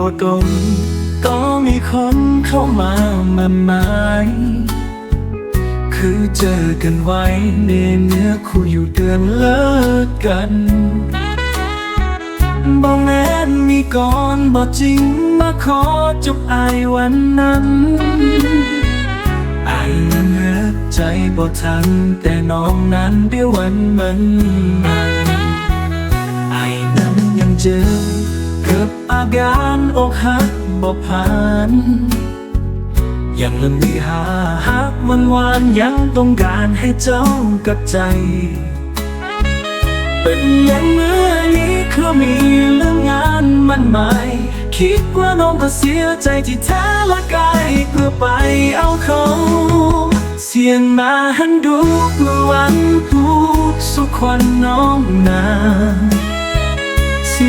บ่ตรงก็มีคนเข้ามามาหมายคือเจอกันไว้ในเนื้อคู่อยู่เดือนเลิกกันบ่แม่มีก่อนบ่จริงมาขอจบอายวันนั้นอายยังเลือกใจบ่ทันแต่น้องนั้นเดี๋ยววันมันมันอายนั้นยังเจอกับอาการอกหักบ่ผ่านยังลืมมีหาฮักมันหวานยังต้องการให้เจ้ากับใจ เป็นอย่างเมื่อนี้คือมีเรื่องงานมันหม่คิดว่าน้องก็เสียใจที่แท้ละกายเพื่อไปเอาเขาเสียงมาหันดูเมื่อวันผู้สุขวันน้องนาง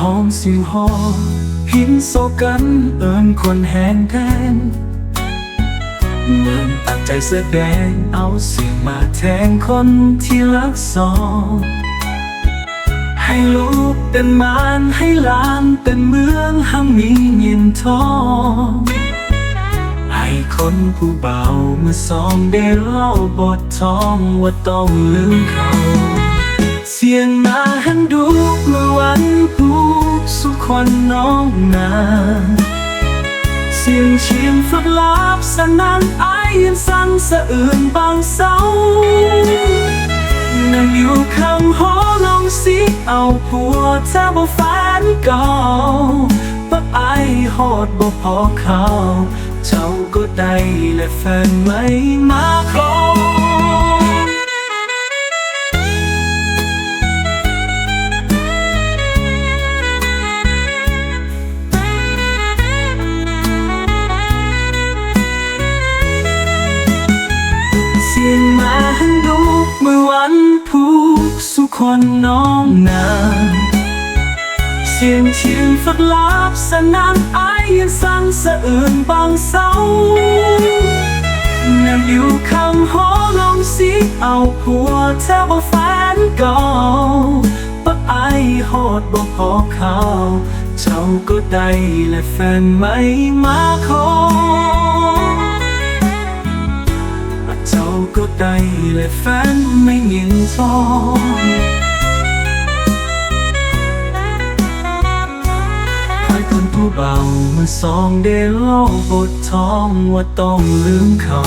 ห้องสียงหอหินโซกันเอินคนแหงแทนเหมือนตั้งใจแสดงเอาเสียงมาแทงคนที่รักสองให้ลูกเป็นมารให้หลานเป็นเมืองห้ามมีเงินทองให้คนผู้เบาเมื่อสองได้เล่าบทท้องว่าต้องลืมเขา เสียงมาหันดูเมื่อวัน สุขคนน้องนาเสียงเชียงฝึกลับสนานไอายยังสั่นสะอื่นบางเสานั่งอยู่ข้างหอลองสิเอาผัวเธอบ่ฝันเก่าปักไอายฮอดบ่พอเขา เจ้าก็ได้และแฟนไม่มาขอ คนน้องนาเสียงเชียงฝักลับสนานไอยังสั่นสะอื่นบางเสานั่อยู่ข้างหอลองสิเอาผัวเธอบ่ฝันเก่าปักไอายฮอดบ่พอเขาเจ้าก็ได้และแฟนไม่มาขอ ก็ได้และแฟนไม่เงินทอนใครคนผู้เบาเมื่อสองเดลโลบทท้องว่าต้องลืมเขา